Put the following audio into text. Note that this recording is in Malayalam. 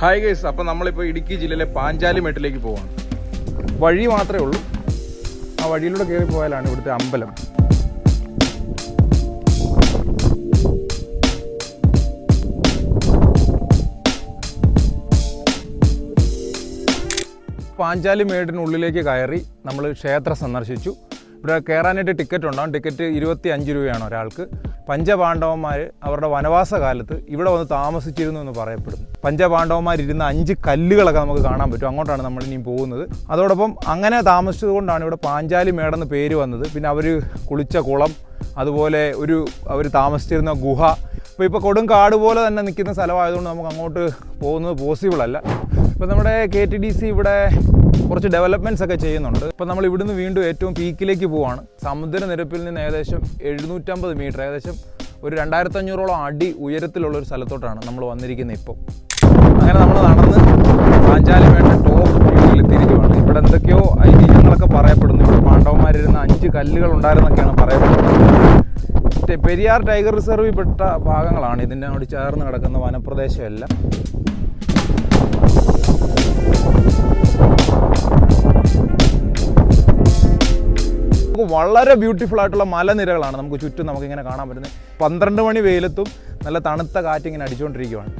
ഹായ് ഗൈസ് അപ്പോൾ നമ്മളിപ്പോൾ ഇടുക്കി ജില്ലയിലെ പാഞ്ചാലി മേട്ടിലേക്ക് പോവാണ്. വഴി മാത്രമേ ഉള്ളൂ. ആ വഴിയിലൂടെ കയറി പോയാലാണ് ഇവിടുത്തെ അമ്പലം. പാഞ്ചാലി മേടിനുള്ളിലേക്ക് കയറി നമ്മൾ ക്ഷേത്രം സന്ദർശിച്ചു. ഇവിടെ കയറാനായിട്ട് ടിക്കറ്റ് ഉണ്ടാവും. ടിക്കറ്റ് ഇരുപത്തി അഞ്ച് രൂപയാണ് ഒരാൾക്ക്. പഞ്ചപാണ്ഡവന്മാർ അവരുടെ വനവാസ കാലത്ത് ഇവിടെ വന്ന് താമസിച്ചിരുന്നു എന്ന് പറയപ്പെടുന്നു. പഞ്ചപാണ്ഡവന്മാരിരുന്ന അഞ്ച് കല്ലുകളൊക്കെ നമുക്ക് കാണാൻ പറ്റും. അങ്ങോട്ടാണ് നമ്മൾ ഇനിയും പോകുന്നത്. അതോടൊപ്പം അങ്ങനെ താമസിച്ചത് കൊണ്ടാണ് ഇവിടെ പാഞ്ചാലി മേടെന്ന് പേര് വന്നത്. പിന്നെ അവർ കുളിച്ച കുളം അതുപോലെ ഒരു അവർ താമസിച്ചിരുന്ന ഗുഹ. അപ്പോൾ ഇപ്പോൾ കാട് പോലെ തന്നെ നിൽക്കുന്ന സ്ഥലമായതുകൊണ്ട് നമുക്ക് അങ്ങോട്ട് പോകുന്നത് പോസിബിൾ അല്ല. ഇപ്പോൾ നമ്മുടെ കെ ടി ഡി സി ഇവിടെ കുറച്ച് ഡെവലപ്മെന്റ്സ് ഒക്കെ ചെയ്യുന്നുണ്ട്. ഇപ്പോൾ നമ്മൾ ഇവിടുന്ന് വീണ്ടും ഏറ്റവും പീക്കിലേക്ക് പോവാണ്. സമുദ്രനിരപ്പിൽ നിന്ന് ഏകദേശം എഴുന്നൂറ്റമ്പത് മീറ്റർ ഏകദേശം ഒരു രണ്ടായിരത്തഞ്ഞൂറോളം അടി ഉയരത്തിലുള്ള ഒരു സ്ഥലത്തോട്ടാണ് നമ്മൾ വന്നിരിക്കുന്നത് ഇപ്പോൾ അങ്ങനെ നമ്മൾ നടന്ന് പാഞ്ചാലി വേണ്ട ടോപ്പ് വ്യൂവിൽ തിരിക്കുവാണ് ഇവിടെ എന്തൊക്കെയോ ഐതിഹ്യങ്ങളൊക്കെ പറയപ്പെടുന്നു. ഇവിടെ പാണ്ഡവന്മാരിരുന്ന അഞ്ച് കല്ലുകൾ ഉണ്ടായിരുന്നൊക്കെയാണ് പറയപ്പെടുന്നത്. പെരിയാർ ടൈഗർ റിസർവിൽ പെട്ട ഭാഗങ്ങളാണ് ഇതിനോട് ചേർന്ന് കിടക്കുന്ന വനപ്രദേശമെല്ലാം. നമുക്ക് വളരെ ബ്യൂട്ടിഫുൾ ആയിട്ടുള്ള മലനിരകളാണ് നമുക്ക് ചുറ്റും നമുക്കിങ്ങനെ കാണാൻ പറ്റുന്നത്. പന്ത്രണ്ട് മണി വെയിലത്തും നല്ല തണുത്ത കാറ്റിങ്ങനെ അടിച്ചുകൊണ്ടിരിക്കുകയാണ്